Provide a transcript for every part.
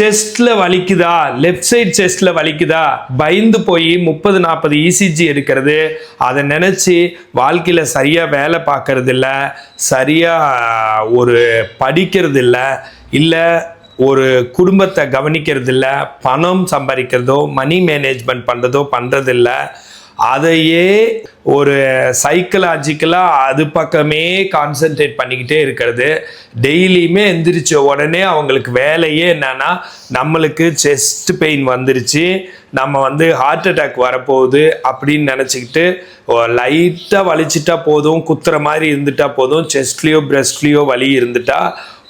செஸ்ட்ல வலிக்குதா? Left side செஸ்ட்ல வலிக்குதா? பயந்து போய் முப்பது நாற்பது இசிஜி எடுக்கிறது. அதை நினச்சி வாழ்க்கையில் சரியாக வேலை பார்க்கறது இல்லை சரியாக ஒரு படிக்கிறது இல்லை இல்லை ஒரு குடும்பத்தை கவனிக்கிறது இல்லை பணம் சம்பாதிக்கிறதோ மணி மேனேஜ்மெண்ட் பண்ணுறதோ பண்ணுறதில்ல அதையே ஒரு சைக்கலாஜிக்கலாக அது பக்கமே கான்சென்ட்ரேட் பண்ணிக்கிட்டே இருக்கிறது. டெய்லியுமே எந்திரிச்ச உடனே அவங்களுக்கு வேலையே என்னன்னா நம்மளுக்கு செஸ்ட் பெயின் வந்துருச்சு. நம்ம வந்து ஹார்ட் அட்டாக் வரப்போகுது அப்படின்னு நினச்சிக்கிட்டு லைட்டாக வலிச்சிட்டா போதும் குத்துற மாதிரி இருந்துட்டா போதும் செஸ்ட்லேயோ பிரஸ்ட்லேயோ வலி இருந்துட்டா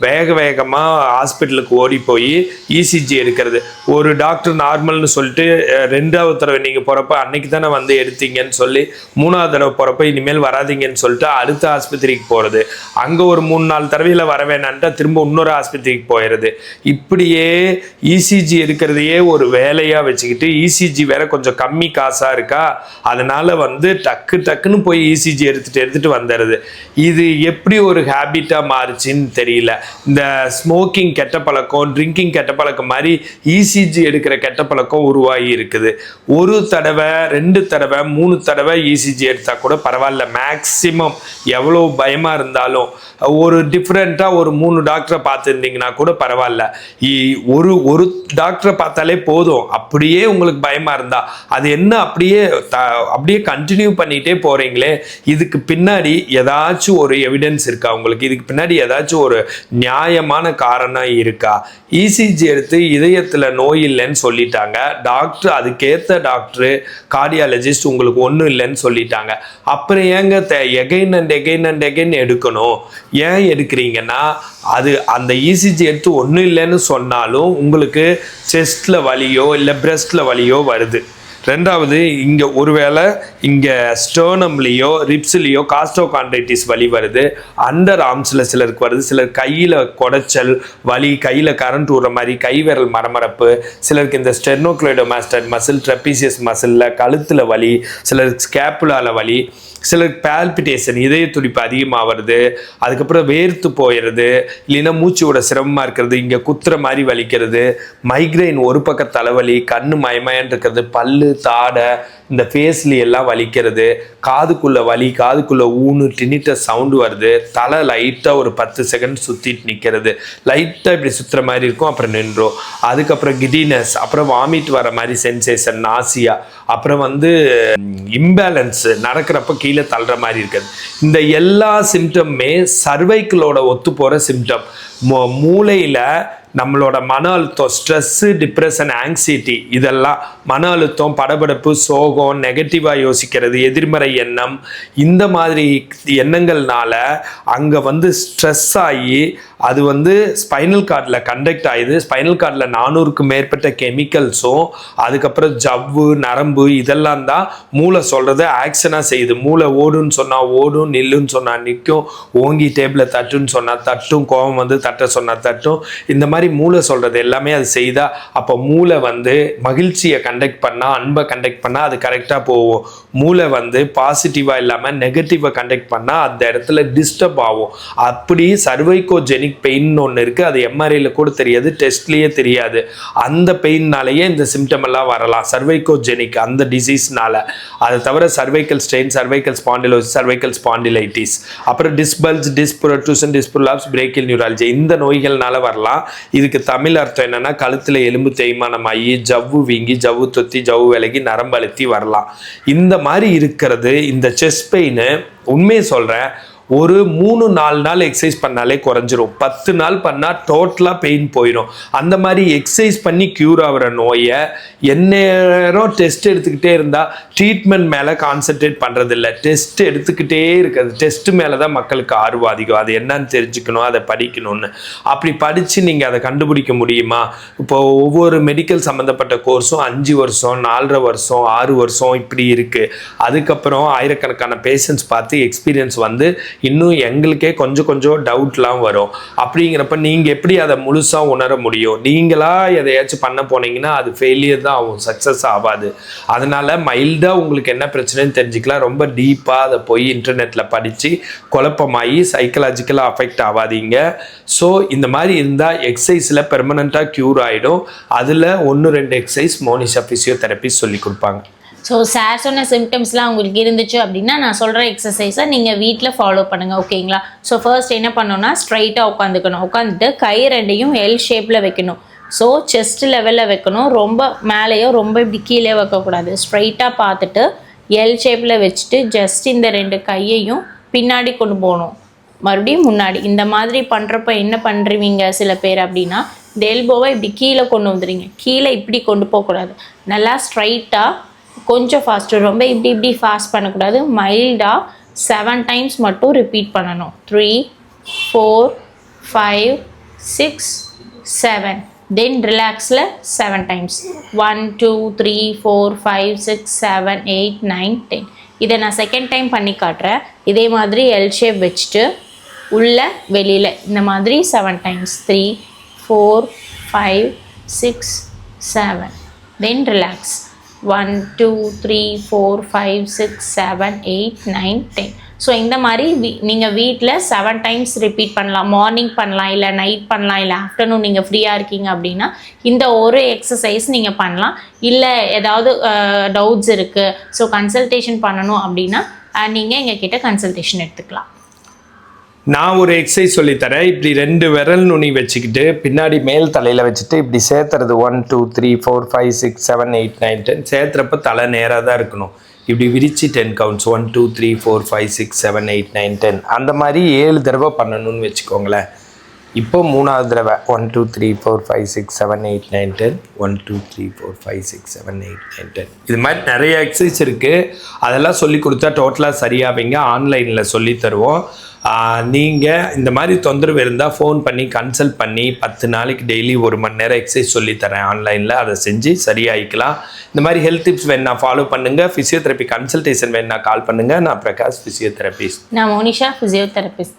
வேக வேகமாக ஹாஸ்பிட்டலுக்கு ஓடி போய் இசிஜி எடுக்கிறது. ஒரு டாக்டர் நார்மல்னு சொல்லிட்டு ரெண்டாவது தடவை நீங்கள் போகிறப்ப அன்னைக்கு தானே வந்து எடுத்தீங்கன்னு சொல்லி மூணாவது தடவை போகிறப்ப இனிமேல் வராதீங்கன்னு சொல்லிட்டு அடுத்த ஆஸ்பத்திரிக்கு போகிறது அங்கே ஒரு மூணு நாலு தடவையில் வர வேணான்ட்டா திரும்ப இன்னொரு ஆஸ்பத்திரிக்கு போயிடுது இப்படியே இசிஜி எடுக்கிறதையே ஒரு வேலையாக வச்சுக்கிட்டு இசிஜி வேற கொஞ்சம் கம்மி காசாக இருக்கா? அதனால் வந்து டக்கு டக்குன்னு போய் இசிஜி எடுத்துகிட்டு எடுத்துகிட்டு வந்துடுது இது எப்படி ஒரு ஹேபிட்டாக மாறுச்சின்னு தெரியல. இந்த ஸ்மோக்கிங் கெட்ட பழக்கம் ட்ரிங்கிங் கெட்ட பழக்கம் மாதிரி இசிஜி எடுக்கிற கெட்ட பழக்கம் உருவாகி இருக்குது. ஒரு தடவை ரெண்டு தடவை மூணு தடவை இசிஜி எடுத்தால் கூட பரவாயில்ல. மேக்சிமம் எவ்வளோ பயமாக இருந்தாலும் ஒரு டிஃப்ரெண்ட்டாக ஒரு மூணு டாக்டரை பார்த்துருந்தீங்கன்னா கூட பரவாயில்ல. இ- ஒரு ஒரு டாக்டரை பார்த்தாலே போதும். அப்படியே உங்களுக்கு பயமாக இருந்தால் அது என்ன அப்படியே த அப்படியே கண்டினியூ பண்ணிகிட்டே போகிறீங்களே இதுக்கு பின்னாடி ஏதாச்சும் ஒரு எவிடன்ஸ் இருக்கா உங்களுக்கு? இதுக்கு பின்னாடி ஏதாச்சும் ஒரு நியாயமான காரணம் இருக்கா? இசிஜி எடுத்து இதயத்தில் நோய் இல்லைன்னு சொல்லிட்டாங்க. டாக்டர் அதுக்கேற்ற டாக்டரு கார்டியாலஜிஸ்ட் உங்களுக்கு ஒன்றும் இல்லைன்னு சொல்லிட்டாங்க. அப்புறம் ஏங்க again and again and again எடுக்கணும்? ஏன் எடுக்கிறீங்கன்னா அது அந்த இசிஜி எடுத்து ஒன்றும் இல்லைன்னு சொன்னாலும் உங்களுக்கு செஸ்ட்டில் வலியோ இல்லை பிரஸ்ட்டில் வலியோ வருது. ரெண்டாவது இங்கே ஒருவேளை இங்கே ஸ்டோனம்லேயோ ரிப்ஸ்லேயோ காஸ்டோகான்ட்ரைட்டிஸ் வலி வருது. அண்டர் ஆர்ம்ஸில் சிலருக்கு வருது. சிலர் கையில் குடைச்சல் வலி கையில் கரண்ட் விடுற மாதிரி கை விரல் மரமரப்பு. சிலருக்கு இந்த ஸ்டெர்னோக்ளோடோமாஸ்டர் மசில் ட்ரெப்பீசியஸ் மசிலில் கழுத்தில் வலி சிலருக்கு ஸ்கேப்புலால வலி. சிலருக்கு பால்பிட்டேஷன் இதய துடிப்பு அதிகமாக வருது அதுக்கப்புறம் வேர்த்து போயிடுது இல்லைன்னா மூச்சு விட சிரமமாக இருக்கிறது இங்கே குத்துற மாதிரி வலிக்கிறது மைக்ரைன் ஒரு பக்க தலைவலி கண்ணு மயமயன் இருக்கிறது பல்லு தாடை இந்த ஃபேஸ்ல எல்லாம் வலிக்கிறது காதுக்குள்ளே வலி காதுக்குள்ளே ஊனு டினிட்ட சவுண்டு வருது தலை லைட்டாக ஒரு பத்து செகண்ட் சுற்றிட்டு நிற்கிறது லைட்டாக இப்படி சுற்றுற மாதிரி இருக்கும் அப்புறம் நின்றோம் அதுக்கப்புறம் கிடினஸ் அப்புறம் வாமிட் வர மாதிரி சென்சேஷன் நாசியா அப்புறம் வந்து இம்பேலன்ஸு நடக்கிறப்ப கீழே தள்ளுற மாதிரி இருக்குது. இந்த எல்லா சிம்டமுமே சர்வைக்கிளோட ஒத்து போகிற சிம்டம் மூளையில் நம்மளோட மன அழுத்தம் ஸ்ட்ரெஸ்ஸு டிப்ரெஷன் ஆங்ஸைட்டி இதெல்லாம் மன அழுத்தம் படபடப்பு சோகம் நெகட்டிவாக யோசிக்கிறது எதிர்மறை எண்ணம் இந்த மாதிரி எண்ணங்கள்னால அங்கே வந்து ஸ்ட்ரெஸ் ஆகி அது வந்து ஸ்பைனல் கார்டில் கண்டக்ட் ஆகுது ஸ்பைனல் கார்டில் நானூறுக்கும் மேற்பட்ட கெமிக்கல்ஸும் அதுக்கப்புறம் ஜவ்வு நரம்பு இதெல்லாம் தான் மூளை சொல்கிறத ஆக்ஷனாக செய்யுது. மூளை ஓடுன்னு சொன்னால் ஓடும் நில்லுன்னு சொன்னால் நிற்கும் ஓங்கி டேபிளில் தட்டுன்னு சொன்னால் தட்டும் கோவம் வந்து தட்ட சொன்னால் தட்டும் இந்த மாதிரி மூளை சொல்கிறது எல்லாமே அது செய்தால் அப்போ மூளை வந்து மகிழ்ச்சியை கண்டக்ட் பண்ணால் அன்பை கண்டக்ட் பண்ணால் அது கரெக்டாக போகும். மூளை வந்து பாசிட்டிவாக இல்லாமல் நெகட்டிவாக கண்டக்ட் பண்ணால் அந்த இடத்துல டிஸ்டர்ப் ஆகும். அப்படி சர்வைகோஜெனிக் பெயின்னு ஒன்று இருக்குது அது எம்ஆர்ஐயில் கூட தெரியாது டெஸ்ட்லேயே தெரியாது. அந்த பெயின்னாலேயே இந்த சிம்டம் எல்லாம் வரலாம். சர்வைகோஜெனிக் அந்த டிசீஸ்னால அதை தவிர cervical strain cervical spondylosis cervical spondylitis அப்புறம் டிஸ்பல்ஸ் டிஸ்புரட்யூசன் டிஸ்புலாப்ஸ் பிரேக்கில் நியூராலஜி இந்த நோய்கள்னால வரலாம். இதுக்கு தமிழ் அர்த்தம் என்னன்னா கழுத்தில் எலும்பு தேய்மானம் ஆகி ஜவ்வு வீங்கி ஜவ்வு தொத்தி ஜவ்வு விலகி நரம்பு அழுத்தி வரலாம். இந்த மாதிரி இருக்கிறது இந்த செஸ் பெயின் உண்மையை சொல்கிறேன் ஒரு மூணு நாலு நாள் எக்ஸசைஸ் பண்ணாலே குறைஞ்சிரும். பத்து நாள் பண்ணால் டோட்டலாக பெயின் போயிடும். அந்த மாதிரி எக்ஸசைஸ் பண்ணி க்யூர் ஆகிற நோயை எந்நேரம் டெஸ்ட் எடுத்துக்கிட்டே இருந்தால் ட்ரீட்மெண்ட் மேலே கான்சென்ட்ரேட் பண்ணுறதில்ல டெஸ்ட் எடுத்துக்கிட்டே இருக்கிறது. டெஸ்ட் மேலே தான் மக்களுக்கு ஆர்வம் அதிகம். அது என்னன்னு தெரிஞ்சுக்கணும் அதை படிக்கணும்னு. அப்படி படித்து நீங்கள் அதை கண்டுபிடிக்க முடியுமா? இப்போ ஒவ்வொரு மெடிக்கல் சம்மந்தப்பட்ட கோர்ஸும் அஞ்சு வருஷம் நாலரை வருஷம் ஆறு வருஷம் இப்படி இருக்குது அதுக்கப்புறம் ஆயிரக்கணக்கான பேஷண்ட்ஸ் பார்த்து எக்ஸ்பீரியன்ஸ் வந்து இன்னும் எங்களுக்கே கொஞ்சம் கொஞ்சம் டவுட்லாம் வரும். அப்படிங்கிறப்ப நீங்கள் எப்படி அதை முழுசாக உணர முடியும்? நீங்களா எதையாச்சும் பண்ண போனீங்கன்னா அது ஃபெயிலியர் தான் ஆகும் சக்ஸஸ் ஆகாது. அதனால மைல்டாக உங்களுக்கு என்ன பிரச்சனைன்னு தெரிஞ்சுக்கலாம். ரொம்ப டீப்பாக அதை போய் இன்டர்நெட்டில் படித்து குழப்பமாகி சைக்கலாஜிக்கலாக அஃபெக்ட் ஆகாதீங்க. ஸோ இந்த மாதிரி இருந்தால் எக்ஸசைஸில் பெர்மனண்ட்டாக க்யூர் ஆகிடும் அதில் ஒன்று ரெண்டு எக்ஸசைஸ் மோனிஷா ஃபிசியோதெரப்பி சொல்லி கொடுப்பாங்க. ஸோ சார் சொன்ன சிம்டம்ஸ்லாம் உங்களுக்கு இருந்துச்சு அப்படின்னா நான் சொல்கிற எக்ஸசைஸை நீங்கள் வீட்டில் ஃபாலோ பண்ணுங்கள் ஓகேங்களா ஸோ ஃபர்ஸ்ட் என்ன பண்ணணும்னா ஸ்ட்ரைட்டாக உட்காந்துக்கணும். உட்காந்துட்டு கை ரெண்டையும் எல் ஷேப்பில் வைக்கணும். ஸோ செஸ்ட் லெவலில் வைக்கணும். ரொம்ப மேலேயோ ரொம்ப இப்படி கீழே வைக்கக்கூடாது. ஸ்ட்ரைட்டாக பார்த்துட்டு எல் ஷேப்பில் வச்சுட்டு ஜஸ்ட் இந்த ரெண்டு கையையும் பின்னாடி கொண்டு போகணும். மறுபடியும் முன்னாடி. இந்த மாதிரி பண்ணுறப்ப என்ன பண்ணுறீங்க சில பேர் அப்படின்னா இந்த எல்போவை இப்படி கீழே கொண்டு வந்துடுங்க கீழே இப்படி கொண்டு போகக்கூடாது. நல்லா ஸ்ட்ரைட்டாக கொஞ்சம் ஃபாஸ்ட்டு ரொம்ப இப்படி இப்படி ஃபாஸ்ட் பண்ணக்கூடாது. மைல்டாக செவன் டைம்ஸ் மட்டும் ரிப்பீட் பண்ணணும். Three four five six seven then ரிலாக்ஸில் seven times one two three four five six seven eight nine ten இதை நான் செகண்ட் டைம் பண்ணி காட்டுறேன். இதே மாதிரி எல் ஷேப் வச்சுட்டு உள்ள வெளியில். இந்த மாதிரி seven times three four five six seven then relax one two three four five six seven eight nine ten so இந்த மாதிரி வீ நீங்கள் வீட்டில் செவன் டைம்ஸ் ரிப்பீட் பண்ணலாம். மார்னிங் பண்ணலாம் இல்லை நைட் பண்ணலாம் இல்லை ஆஃப்டர்நூன் நீங்கள் ஃப்ரீயாக இருக்கீங்க அப்படின்னா இந்த ஒரு எக்ஸசைஸ் நீங்கள் பண்ணலாம். இல்லை ஏதாவது டவுட்ஸ் இருக்குது ஸோ கன்சல்டேஷன் பண்ணணும் அப்படின்னா நீங்கள் எங்கள் கிட்டே கன்சல்டேஷன் எடுத்துக்கலாம். நான் ஒரு எக்ஸசைஸ் சொல்லித்தரேன். இப்படி ரெண்டு விரல் நுனி வச்சுக்கிட்டு பின்னாடி மேல் தலையில் வச்சுட்டு இப்படி சேர்த்துறது one two three four five six seven eight nine ten சேர்த்துறப்ப தலை நேராக தான் இருக்கணும். இப்படி விரித்து ten counts one two three four five six seven eight nine ten அந்த மாதிரி ஏழு தடவை பண்ணணும்னு வச்சுக்கோங்களேன். இப்போ மூணாவது தடவை. One two three four five six seven eight nine ten one two three four five six seven eight nine ten இது மாதிரி நிறைய எக்ஸசைஸ் இருக்குது அதெல்லாம் சொல்லி கொடுத்தா டோட்டலாக சரியாவீங்க ஆன்லைனில் சொல்லி தருவோம். நீங்கள் இந்த மாதிரி தொந்தரவு இருந்தால் ஃபோன் பண்ணி கன்சல்ட் பண்ணி பத்து நாளைக்கு டெய்லி ஒரு மணி நேரம் எக்ஸசைஸ் சொல்லித்தரேன் ஆன்லைனில் அதை செஞ்சு சரியாயிக்கலாம். இந்த மாதிரி ஹெல்த் டிப்ஸ் வேணா ஃபாலோ பண்ணுங்கள் ஃபிசியோதெரப்பி கன்சல்டேஷன் வேணா கால் பண்ணுங்கள் நான் பிரகாஷ் ஃபிசியோதெரபிஸ்ட் நான் மோனிஷா ஃபிசியோதெரபிஸ்ட்